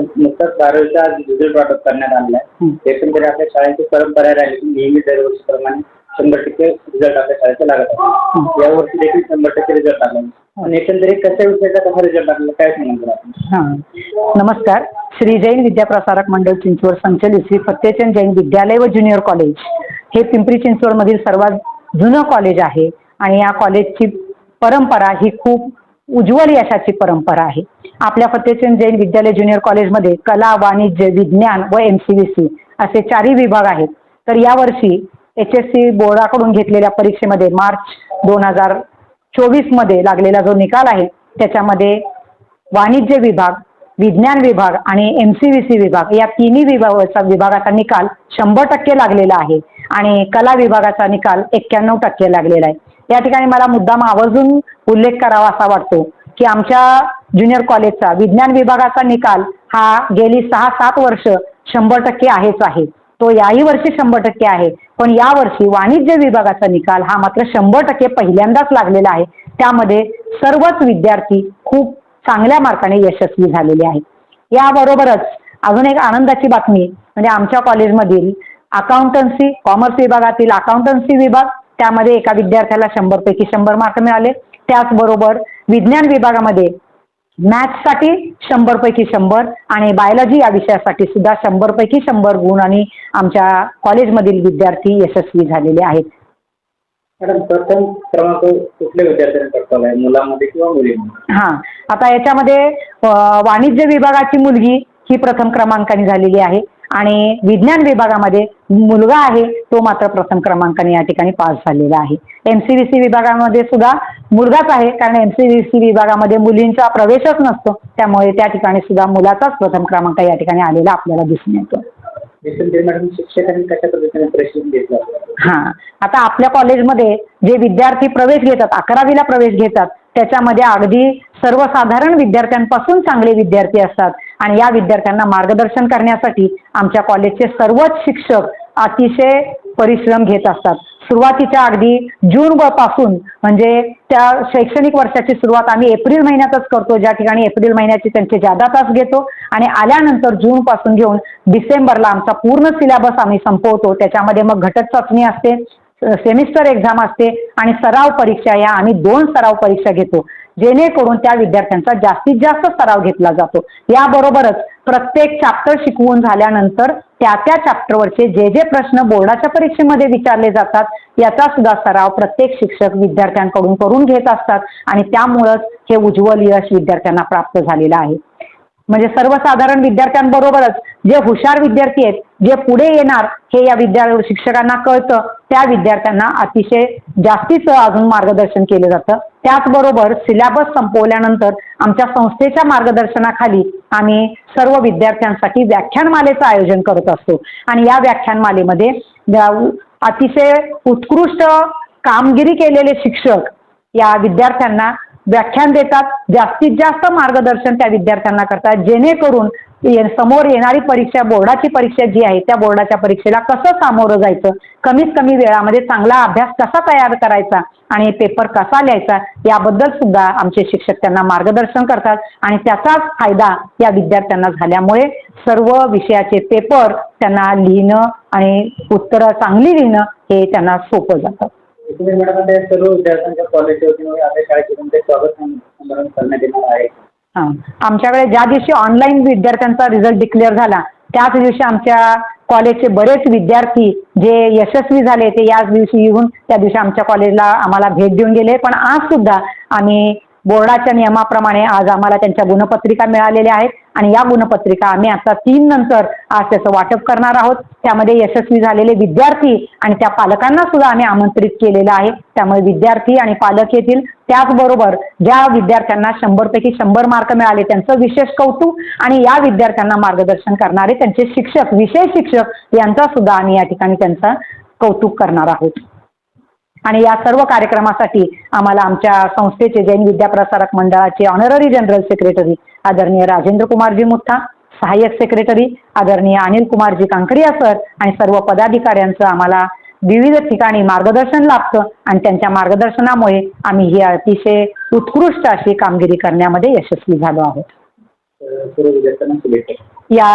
नुकताच बारावीचा रिझल्ट वाटप करण्यात आणलाय हं. एकंदरीत आपल्या शाळेची परंपरा राहिली की नेहमी दरवर्षीप्रमाणे शंभर टक्के रिझल्ट आपल्या शाळेचा लागत आहे यावर्षी देखील शंभर टक्के रिझल्ट लागला. आणि एकंदरीत कशा विषयाचा कसा रिझल्ट लागला काय आपण हां. नमस्कार. श्री जैन विद्याप्रसारक मंडळ चिंचवड संचलित श्री फतेचंद जैन विद्यालय व ज्युनियर कॉलेज हे पिंपरी चिंचवडमधील सर्वात जुनं कॉलेज आहे. आणि या कॉलेजची परंपरा ही खूप उज्ज्वल यशाची परंपरा आहे. आपल्या फतेचंद जैन विद्यालय ज्युनियर कॉलेजमध्ये कला वाणिज्य विज्ञान व एम सी व्ही सी असे चारही विभाग आहेत. तर यावर्षी एच एस सी बोर्डाकडून घेतलेल्या परीक्षेमध्ये मार्च दोन हजार चोवीसमध्ये लागलेला जो निकाल आहे त्याच्यामध्ये वाणिज्य विभाग विज्ञान विभाग आणि एम सी व्ही सी विभाग या तिन्ही विभागाचा विभागाचा निकाल शंभर टक्के लागलेला आहे आणि कला विभागाचा निकाल एक्क्याण्णव टक्के लागलेला आहे. या ठिकाणी मला मुद्दाम आवर्जून उल्लेख करावा असा वाटतो की आमच्या ज्युनियर कॉलेजचा विज्ञान विभागाचा निकाल हा गेली सहा सात वर्ष शंभर टक्के आहेच आहे. तो याही वर्षी शंभर टक्के आहे. पण यावर्षी वाणिज्य विभागाचा निकाल हा मात्र शंभर टक्के पहिल्यांदाच लागलेला आहे. त्यामध्ये सर्वच विद्यार्थी खूप चांगल्या मार्काने यशस्वी झालेले आहेत. याबरोबरच अजून एक आनंदाची बातमी म्हणजे आमच्या कॉलेजमधील अकाउंटन्सी कॉमर्स विभागातील अकाउंटन्सी विभाग त्यामध्ये एका विद्यार्थ्याला शंभरपैकी शंभर मार्क मिळाले. त्याचबरोबर विज्ञान विभागामध्ये मॅथ्ससाठी शंभरपैकी शंभर आणि बायोलॉजी या विषयासाठी सुद्धा शंभरपैकी शंभर गुण आणि आमच्या कॉलेजमधील विद्यार्थी यशस्वी झालेले आहेत. मॅडम प्रथम क्रमांक कुठल्या विद्यार्थ्यांनी पटकावला मुलामध्ये किंवा मुलीमध्ये? हां. आता याच्यामध्ये वाणिज्य विभागाची मुलगी ही प्रथम क्रमांकाने झालेली आहे. आणि विज्ञान विभागामध्ये मुलगा आहे तो मात्र प्रथम क्रमांकाने या ठिकाणी पास झालेला आहे. एम सी व्ही सी विभागामध्ये सुद्धा मुलगाच आहे कारण एम सी व्ही सी विभागामध्ये मुलींचा प्रवेशच नसतो. त्यामुळे त्या ठिकाणी सुद्धा मुलाचाच प्रथम क्रमांक या ठिकाणी आलेला आपल्याला दिसून येतो. एकंदरीत मॅडम शिक्षकांनी कशा पद्धतीने प्रशिक्षण घेतलं? आपल्याला? हां. आता आपल्या कॉलेजमध्ये जे विद्यार्थी प्रवेश घेतात अकरावीला प्रवेश घेतात त्याच्यामध्ये अगदी सर्वसाधारण विद्यार्थ्यांपासून चांगले विद्यार्थी असतात. आणि या विद्यार्थ्यांना मार्गदर्शन करण्यासाठी आमच्या कॉलेजचे सर्वच शिक्षक अतिशय परिश्रम घेत असतात. सुरुवातीच्या अगदी जून व पासून म्हणजे त्या शैक्षणिक वर्षाची सुरुवात आम्ही एप्रिल महिन्यातच करतो. ज्या ठिकाणी एप्रिल महिन्याचे त्यांचे जादा तास घेतो आणि आल्यानंतर जून पासून घेऊन डिसेंबरला आमचा पूर्ण सिलेबस आम्ही संपवतो. त्याच्यामध्ये मग घटक चाचणी असते. सेमिस्टर एक्झाम असते आणि सराव परीक्षा या आम्ही दोन सराव परीक्षा घेतो जेणेकरून त्या विद्यार्थ्यांचा जास्तीत जास्त सराव घेतला जातो. याबरोबरच प्रत्येक चॅप्टर शिकवून झाल्यानंतर त्या त्या चॅप्टरवरचे जे जे प्रश्न बोर्डाच्या परीक्षेमध्ये विचारले जातात याचा सुद्धा सराव प्रत्येक शिक्षक विद्यार्थ्यांकडून करून घेत असतात आणि त्यामुळंच हे उज्ज्वल यश विद्यार्थ्यांना प्राप्त झालेलं आहे. म्हणजे सर्वसाधारण विद्यार्थ्यांबरोबरच जे हुशार विद्यार्थी आहेत जे पुढे येणार हे या विद्या शिक्षकांना कळतं. त्या विद्यार्थ्यांना अतिशय जास्तीचं अजून मार्गदर्शन केलं जातं. त्याचबरोबर सिलेबस संपवल्यानंतर आमच्या संस्थेच्या मार्गदर्शनाखाली आम्ही सर्व विद्यार्थ्यांसाठी व्याख्यानमालेचं आयोजन करत असतो. आणि या व्याख्यानमालेमध्ये अतिशय उत्कृष्ट कामगिरी केलेले शिक्षक या विद्यार्थ्यांना व्याख्यान देतात. जास्तीत जास्त मार्गदर्शन त्या विद्यार्थ्यांना करतात. जेणेकरून समोर येणारी परीक्षा बोर्डाची परीक्षा जी आहे त्या बोर्डाच्या परीक्षेला कसं सामोरं जायचं? कमीत कमी वेळामध्ये चांगला अभ्यास कसा तयार करायचा? आणि पेपर कसा लिहायचा? याबद्दल सुद्धा आमचे शिक्षक त्यांना मार्गदर्शन करतात. आणि त्याचाच फायदा या विद्यार्थ्यांना झाल्यामुळे सर्व विषयाचे पेपर त्यांना लिहिणं आणि उत्तरं चांगली लिहिणं हे त्यांना सोपं जातं. एकंदरीत मॅडम आता या सर्व विद्यार्थ्यांच्या कॉलेजच्या वतीने आपल्या शाळेचे तुमचे स्वागत समारंभ करण्यात येणार आहे. हां. आमच्याकडे ज्या दिवशी ऑनलाईन विद्यार्थ्यांचा रिझल्ट डिक्लेअर झाला त्याच दिवशी आमच्या कॉलेजचे बरेच विद्यार्थी जे यशस्वी झाले ते याच दिवशी येऊन त्या दिवशी आमच्या कॉलेजला आम्हाला भेट देऊन गेले. पण आज सुद्धा आम्ही बोर्डाच्या नियमाप्रमाणे आज आम्हाला त्यांच्या गुणपत्रिका मिळालेल्या आहेत. आणि या गुणपत्रिका आम्ही आता तीन नंतर आज त्याचं वाटप करणार आहोत. त्यामध्ये यशस्वी झालेले विद्यार्थी आणि त्या पालकांना सुद्धा आम्ही आमंत्रित केलेलं आहे. त्यामुळे विद्यार्थी आणि पालक येतील. त्याचबरोबर ज्या विद्यार्थ्यांना शंभरपैकी शंभर मार्क मिळाले त्यांचं विशेष कौतुक आणि या विद्यार्थ्यांना मार्गदर्शन करणारे त्यांचे शिक्षक विषय शिक्षक यांचा सुद्धा आम्ही या ठिकाणी त्यांचं कौतुक करणार आहोत. आणि या सर्व कार्यक्रमासाठी आम्हाला आमच्या संस्थेचे जैन विद्याप्रसारक मंडळाचे ऑनररी जनरल सेक्रेटरी आदरणीय राजेंद्र कुमारजी मुठ्ठा सहाय्यक सेक्रेटरी आदरणीय अनिल कुमारजी कांकरिया सर आणि सर्व पदाधिकाऱ्यांचं आम्हाला विविध ठिकाणी मार्गदर्शन लाभतं आणि त्यांच्या मार्गदर्शनामुळे आम्ही ही अतिशय उत्कृष्ट अशी कामगिरी करण्यामध्ये यशस्वी झालो आहोत. या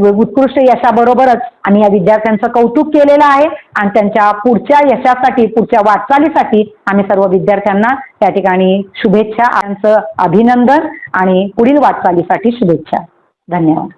उत्कृष्ट यशाबरोबरच आम्ही या विद्यार्थ्यांचं कौतुक केलेलं आहे आणि त्यांच्या पुढच्या यशासाठी पुढच्या वाटचालीसाठी आम्ही सर्व विद्यार्थ्यांना त्या ठिकाणी शुभेच्छा त्यांचं अभिनंदन आणि पुढील वाटचालीसाठी शुभेच्छा. धन्यवाद.